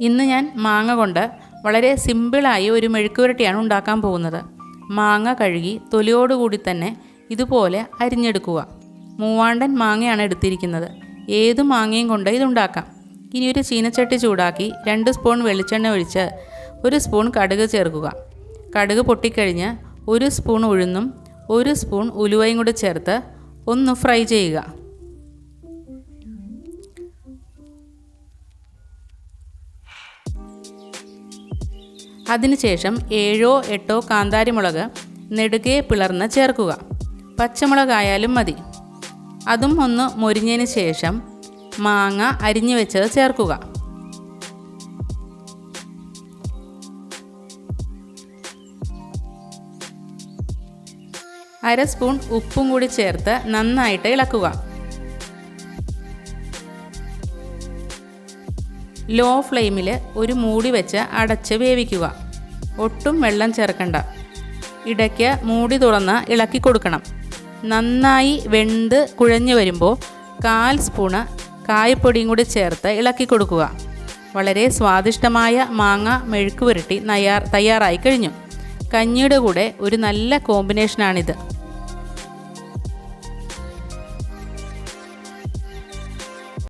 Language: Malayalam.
ഇന്ന് ഞാൻ മാങ്ങ കൊണ്ട് വളരെ സിമ്പിളായി ഒരു മെഴുക്കുവരട്ടിയാണ് ഉണ്ടാക്കാൻ പോകുന്നത്. മാങ്ങ കഴുകി തൊലിയോടുകൂടി തന്നെ ഇതുപോലെ അരിഞ്ഞെടുക്കുക. മൂവാണ്ടൻ മാങ്ങയാണ് എടുത്തിരിക്കുന്നത്. ഏത് മാങ്ങയും കൊണ്ട് ഇതുണ്ടാക്കാം. ഇനി ഒരു ചീനച്ചട്ടി ചൂടാക്കി രണ്ട് സ്പൂൺ വെളിച്ചെണ്ണ ഒഴിച്ച് ഒരു സ്പൂൺ കടുക് ചേർക്കുക. കടുക് പൊട്ടിക്കഴിഞ്ഞ് ഒരു സ്പൂൺ ഉഴുന്നും ഒരു സ്പൂൺ ഉലുവയും കൂടി ചേർത്ത് ഒന്ന് ഫ്രൈ ചെയ്യുക. അതിനുശേഷം ഏഴോ എട്ടോ കാന്താരിമുളക് നെടുകെ പിളർന്ന് ചേർക്കുക. പച്ചമുളകായാലും മതി. അതും ഒന്ന് മൊരിഞ്ഞതിന് ശേഷം മാങ്ങ അരിഞ്ഞു വെച്ചത് ചേർക്കുക. അര സ്പൂൺ ഉപ്പും കൂടി ചേർത്ത് നന്നായിട്ട് ഇളക്കുക. ലോ ഫ്ലെയിമിൽ ഒരു മൂടി വെച്ച് അടച്ച് വേവിക്കുക. ഒട്ടും വെള്ളം ചേർക്കണ്ട. ഇടയ്ക്ക് മൂടി തുറന്ന് ഇളക്കി കൊടുക്കണം. നന്നായി വെന്ത് കുഴഞ്ഞു വരുമ്പോൾ കാൽ സ്പൂണ് കായപ്പൊടിയും കൂടി ചേർത്ത് ഇളക്കി കൊടുക്കുക. വളരെ സ്വാദിഷ്ടമായ മാങ്ങ മെഴുക്ക് പുരട്ടി തയ്യാറായി കഴിഞ്ഞു. കഞ്ഞിയുടെ കൂടെ ഒരു നല്ല കോമ്പിനേഷനാണിത്.